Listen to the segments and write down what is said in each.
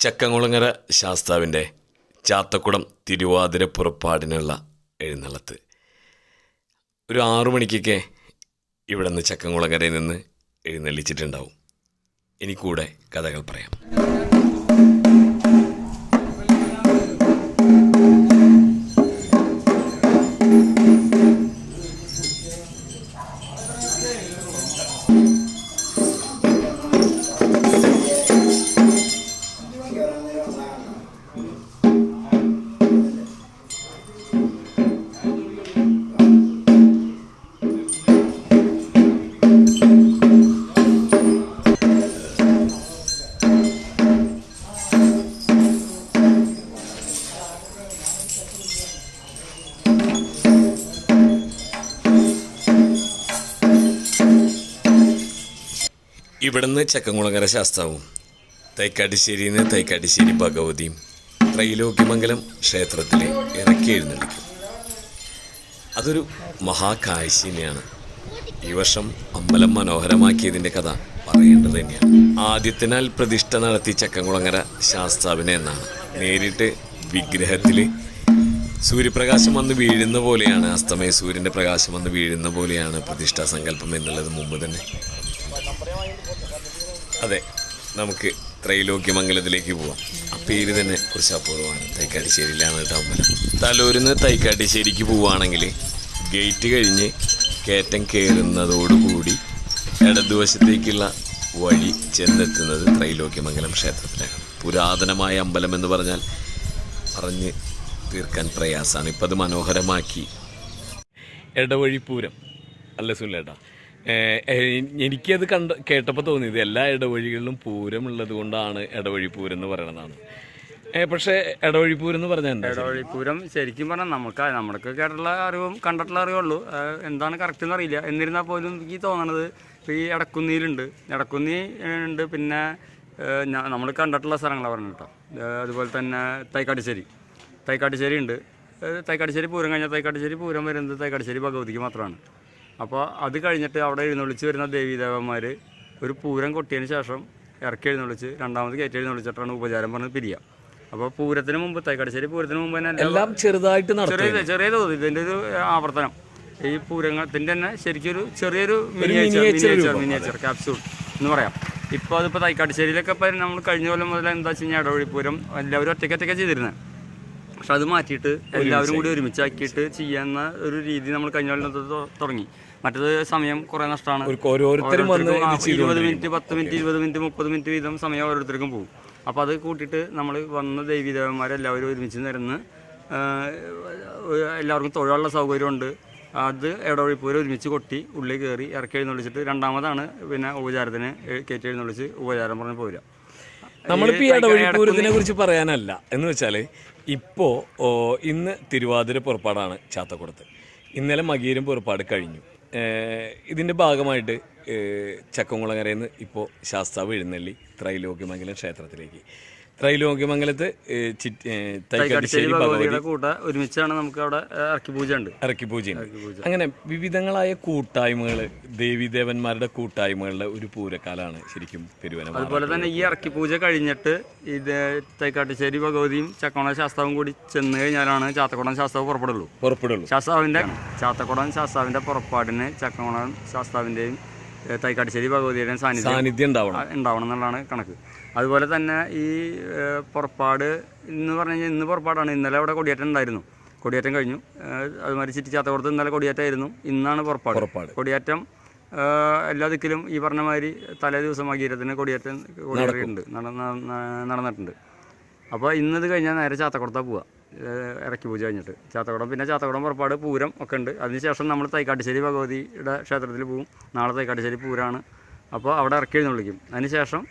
ചക്കംകുളങ്ങര ശാസ്താവിന്റെ ചാത്തക്കുടം തിരുവാതിര പുറപ്പാടിനുള്ള എഴുന്നള്ളത്ത്. ഒരു ആറു മണിക്കൊക്കെ ഇവിടെ നിന്ന് ചക്കങ്കുളങ്ങരയിൽ നിന്ന് എഴുന്നള്ളിച്ചിട്ടുണ്ടാവും. ഇനി കൂടെ കഥകൾ പറയാം. ഇവിടുന്ന് ചക്കംകുളങ്ങര ശാസ്താവും. തൈക്കാട്ടുശ്ശേരിയിൽ ഭഗവതി ഭഗവതിയും ത്രൈലോക്യമംഗലം ക്ഷേത്രത്തിൽ ഇറക്കി എഴുന്നള്ളിക്കും. അതൊരു മഹാകാഴ്ച ഈ വർഷം അമ്പലം മനോഹരമാക്കിയതിന്റെ കഥ പറയേണ്ടത് തന്നെയാണ്. ആദ്യത്തിനാൽ പ്രതിഷ്ഠ നടത്തി ചക്കംകുളങ്ങര ശാസ്താവിനെ എന്നാണ്. നേരിട്ട് വിഗ്രഹത്തിൽ സൂര്യപ്രകാശം വന്ന് വീഴുന്ന പോലെയാണ് അസ്തമയ സൂര്യന്റെ പ്രകാശം വന്ന് വീഴുന്ന പോലെയാണ് പ്രതിഷ്ഠാ സങ്കല്പം എന്നുള്ളത് മുമ്പ് തന്നെ അതെ നമുക്ക് ത്രൈലോക്യമംഗലത്തിലേക്ക് പോവാം. ആ പേര് തന്നെ കുറച്ച് അപൂർവമാണ്. തൈക്കാട്ടിശ്ശേരിയിലാണ് കേട്ടോ അമ്പലം. തലൂരിൽ നിന്ന് തൈക്കാട്ടിശ്ശേരിക്ക് പോവുകയാണെങ്കിൽ ഗേറ്റ് കഴിഞ്ഞ് കയറ്റം കയറുന്നതോടുകൂടി ഇടതുവശത്തേക്കുള്ള വഴി ചെന്നെത്തുന്നത് ത്രൈലോക്യമംഗലം ക്ഷേത്രത്തിലാണ്. പുരാതനമായ അമ്പലം എന്ന് പറഞ്ഞാൽ പറഞ്ഞ് തീർക്കാൻ പ്രയാസമാണ്. ഇപ്പം അത് മനോഹരമാക്കി. ഇടവഴിപ്പൂരം അല്ല സുല്ലേട്ടാ എനിക്കത് കണ്ട കേട്ടപ്പോൾ തോന്നി തോന്നിയത് എല്ലാ ഇടവഴികളിലും പൂരമുള്ളത് കൊണ്ടാണ് ഇടവഴിപ്പൂരം പൂരം എന്ന് പറയണതാണ് പക്ഷേ ഇടവഴിപ്പൂരം പൂരം എന്ന് പറഞ്ഞാൽ ഇടവഴിപ്പൂരം ശരിക്കും പറഞ്ഞാൽ നമുക്ക് നമ്മൾക്ക് കേട്ടിട്ടുള്ള അറിവും കണ്ടിട്ടുള്ള അറിവുള്ളൂ എന്താണ് കറക്റ്റ് എന്ന് അറിയില്ല. എന്നിരുന്നാൽ പോലും എനിക്ക് തോന്നണത് ഈ ഇടക്കുന്നിയിലുണ്ട് ഇടക്കുന്നി ഉണ്ട്. പിന്നെ നമ്മൾ കണ്ടിട്ടുള്ള സ്ഥലങ്ങളാണ് പറഞ്ഞു കേട്ടോ. അതുപോലെ തന്നെ തൈക്കാട്ടുശ്ശേരി. തൈക്കാട്ടുശ്ശേരി ഉണ്ട്. തൈക്കാട്ടുശ്ശേരി പൂരം കഴിഞ്ഞാൽ തൈക്കാട്ടുശ്ശേരി പൂരം വരുന്നത് തൈക്കാട്ടുശ്ശേരി ഭഗവതിക്ക് മാത്രമാണ്. അപ്പോൾ അത് കഴിഞ്ഞിട്ട് അവിടെ എഴുന്നള്ളിച്ച് വരുന്ന ദേവീദേവന്മാർ ഒരു പൂരം കൊട്ടിയതിന് ശേഷം ഇറക്കി എഴുന്നള്ളിച്ച് രണ്ടാമത് കയറ്റി എഴുന്നള്ളിച്ചിട്ടാണ് ഉപചാരം പറഞ്ഞ് പിരിയുക അപ്പോൾ പൂരത്തിന് മുമ്പ് തൈക്കടശ്ശേരി പൂരത്തിന് മുമ്പ് തന്നെ എല്ലാം ചെറുതായിട്ട് ചെറിയ ചെറിയ തോതിൽ ഇതിന്റെ ഒരു ആവർത്തനം. ഈ പൂരങ്ങത്തിന്റെ തന്നെ ശരിക്കും ഒരു ചെറിയൊരു മിനിയേച്ചർ മിനിയേച്ചർ മിനിയേച്ചർ ക്യാപ്സ്യൂൾ എന്ന് പറയാം. ഇപ്പോൾ അതിപ്പോൾ തൈക്കാട്ടുശ്ശേരിയിലൊക്കെ ഇപ്പം നമ്മൾ കഴിഞ്ഞ കൊല്ലം മുതൽ എന്താ വെച്ച് കഴിഞ്ഞാൽ ഇടവഴിപ്പൂരം എല്ലാവരും ഒറ്റയ്ക്ക് ഒറ്റയ്ക്ക് ചെയ്തിരുന്നത് പക്ഷെ അത് മാറ്റിയിട്ട് എല്ലാവരും കൂടി ഒരുമിച്ചാക്കിയിട്ട് ചെയ്യുന്ന ഒരു രീതി നമ്മൾ കഴിഞ്ഞ തുടങ്ങി. മറ്റത് സമയം കുറെ നഷ്ടമാണ്. ഓരോരുത്തരും ഇരുപത് മിനിറ്റ് പത്ത് മിനിറ്റ് ഇരുപത് മിനിറ്റ് മുപ്പത് മിനിറ്റ് വീതം സമയം ഓരോരുത്തർക്കും പോകും. അപ്പോൾ അത് കൂട്ടിയിട്ട് നമ്മൾ വന്ന ദേവീദേവന്മാരെല്ലാവരും ഒരുമിച്ച് നിരന്ന് എല്ലാവർക്കും തൊഴിലുള്ള സൗകര്യമുണ്ട്. അത് ഇടവഴിപ്പൂരം ഒരുമിച്ച് കൊട്ടി ഉള്ളിൽ കയറി ഇറക്കി എഴുന്നള്ളിച്ചിട്ട് രണ്ടാമതാണ് പിന്നെ ഉപചാരത്തിന് കയറ്റി എഴുന്നള്ളിച്ച് ഉപചാരം പറഞ്ഞ് പോരുക. നമ്മളിപ്പോൾ ഈ ഇടവഴിപ്പൂരത്തിനെ കുറിച്ച് പറയാനല്ല. എന്ന് വെച്ചാൽ ഇപ്പോൾ ഇന്ന് തിരുവാതിര പുറപ്പാടാണ് ചാത്തക്കുടത്ത്. ഇന്നലെ മകീരം പുറപ്പാട് കഴിഞ്ഞു. ഇതിന്റെ ഭാഗമായിട്ട് ചക്കംകുളങ്ങരയിൽ നിന്ന് ഇപ്പോൾ ശാസ്താവ് എഴുന്നള്ളി ത്രൈലോക്യമംഗലം ക്ഷേത്രത്തിലേക്ക്. ചിറ്റ്- ഏഹ് ഭഗവതിയുടെ കൂട്ട ഒരുമിച്ചാണ് നമുക്ക് അവിടെ ഇറക്കി പൂജ ഉണ്ട് ഇറക്കി പൂജയുണ്ട് അങ്ങനെ വിവിധങ്ങളായ കൂട്ടായ്മകൾ ദേവീദേവന്മാരുടെ കൂട്ടായ്മകളുടെ ഒരു പൂരക്കാലാണ് ശരിക്കും പെരുവനം അതുപോലെ തന്നെ ഈ ഇറക്കി പൂജ കഴിഞ്ഞിട്ട് ഇത് തൈക്കാട്ടുശ്ശേരി ഭഗവതിയും ചക്കോണ ശാസ്താവും കൂടി ചെന്ന് കഴിഞ്ഞാലാണ് ചാത്തക്കുടം ശാസ്താവ് പുറപ്പെടുള്ളൂ. പുറപ്പെടുള്ളൂ. ശാസ്താവിന്റെ ചാത്തക്കുടം ശാസ്താവിന്റെ പുറപ്പാടിന് ചക്കോണ ശാസ്താവിന്റെയും തൈക്കാട്ടുശ്ശേരി ഭഗവതിയുടെയും സാന്നിധ്യം സാന്നിധ്യം ഉണ്ടാവണം. ഉണ്ടാവണം എന്നുള്ളതാണ് കണക്ക്. അതുപോലെ തന്നെ ഈ പുറപ്പാട് ഇന്ന് പറഞ്ഞു കഴിഞ്ഞാൽ ഇന്ന് പുറപ്പാടാണ്. ഇന്നലെ അവിടെ കൊടിയേറ്റം ഉണ്ടായിരുന്നു. കൊടിയേറ്റം കഴിഞ്ഞു. അതുമാതിരി ചിറ്റി ചാത്തകുളത്ത് ഇന്നലെ കൊടിയേറ്റമായിരുന്നു ഇന്നാണ് പുറപ്പാട്. പുറപ്പാട്. കൊടിയേറ്റം എല്ലാ ദിക്കിലും ഈ പറഞ്ഞ മാതിരി തലേ ദിവസം വകീരത്തിന് കൊടിയേറ്റം കൊടിയേറിയിട്ടുണ്ട്. നടന്ന- നടന്നിട്ടുണ്ട്. അപ്പോൾ ഇന്നത് കഴിഞ്ഞാൽ നേരെ ചാത്തക്കുളത്താണ് പോവുക ഇറക്കി പൂജ കഴിഞ്ഞിട്ട്. ചാത്തക്കുടം പിന്നെ ചാത്തക്കുടം പുറപ്പാട് പൂരം ഒക്കെ ഉണ്ട് അതിനുശേഷം നമ്മൾ തൈക്കാട്ടുശ്ശേരി ഭഗവതിയുടെ ക്ഷേത്രത്തിൽ പോവും. നാളെ തൈക്കാട്ടുശ്ശേരി പൂരമാണ് അപ്പോൾ അവിടെ ഇറക്കി എഴുന്നള്ളിക്കും. അതിനുശേഷം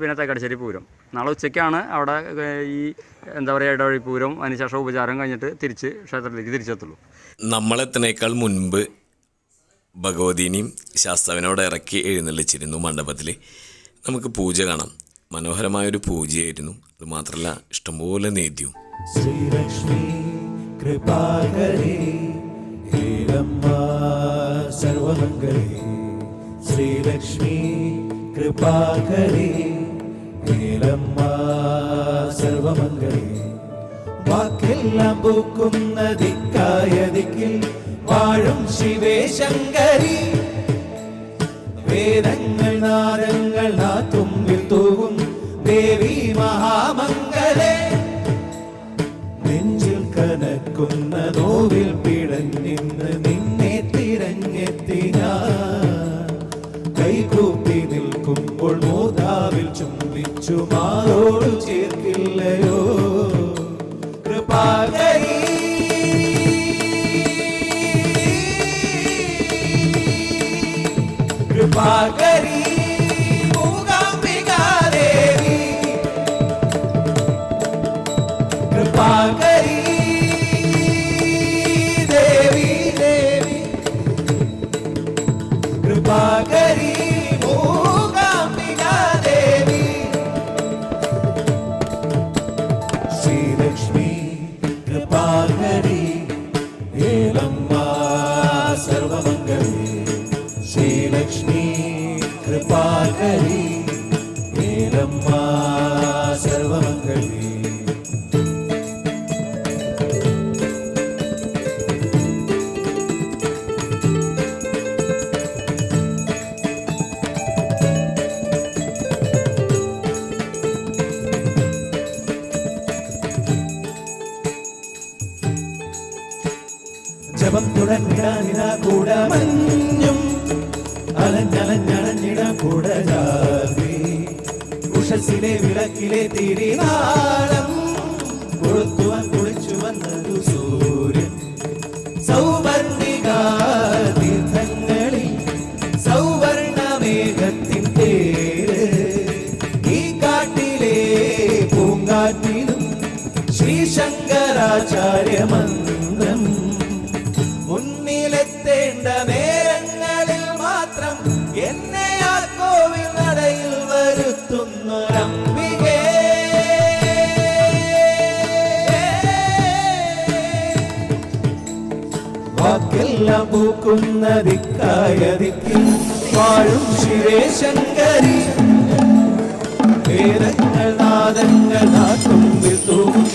പിന്നെ തൈക്കാട്ടുശ്ശേരി പൂരം. നാളെ ഉച്ചയ്ക്കാണ് അവിടെ ഈ എന്താ പറയുക ഇടവഴി പൂരം അതിനുശേഷം ഉപചാരം കഴിഞ്ഞിട്ട് തിരിച്ച് ക്ഷേത്രത്തിലേക്ക് തിരിച്ചെത്തുള്ളൂ. നമ്മളെത്തനേക്കാൾ മുൻപ് ഭഗവതിനെയും ശാസ്താവിനോട് ഇറക്കി എഴുന്നള്ളിച്ചിരുന്നു മണ്ഡപത്തിൽ നമുക്ക് പൂജ കാണാം. മനോഹരമായൊരു പൂജയായിരുന്നു. അത് മാത്രമല്ല ഇഷ്ടംപോലെ നേദ്യവും. ശ്രീലക്ഷ്മി കൃപാകരേ ഹേരമ്മ സർവമംഗളേ ശ്രീലക്ഷ്മി കൃപാകരേ ഹേ ഏലമ്മ സർവമംഗളേ വാഴും ശിവേശങ്കരി വേദങ്ങൾ നാദങ്ങൾ നാത്തുമ്പിൽ തൂവും ദേവി മഹാമംഗലേ. നെഞ്ചിൽ കനക്കുന്ന നോവിൽ പിടഞ്ഞിന്ന് നിന്നെ തിരഞ്ഞെത്തി മാറോട് ചേർക്കില്ലയോ? കൃപാകരി കൃപാകരി തുടങ്ങിടാനിട കൂട മഞ്ഞും അലഞ്ഞലഞ്ഞളഞ്ഞിട കൂട ജാതി ഉഷസിലെ വിളക്കിലെ തിരിനാളം കൊളുത്തുവൻ കുളിച്ചു നീണ്ട നേരങ്ങളിൽ മാത്രം എന്നെ ആ കോവിൽ നടയിൽ വരുത്തുന്നൊരംബിക വാക്കെല്ലാം പൂക്കുന്നതിക്കായതിക്കിൽ വാഴും ശിവേശങ്കരി വേദങ്ങൾ നാദങ്ങൾ നാത്തുമ്പിൽ തൂങ്ങും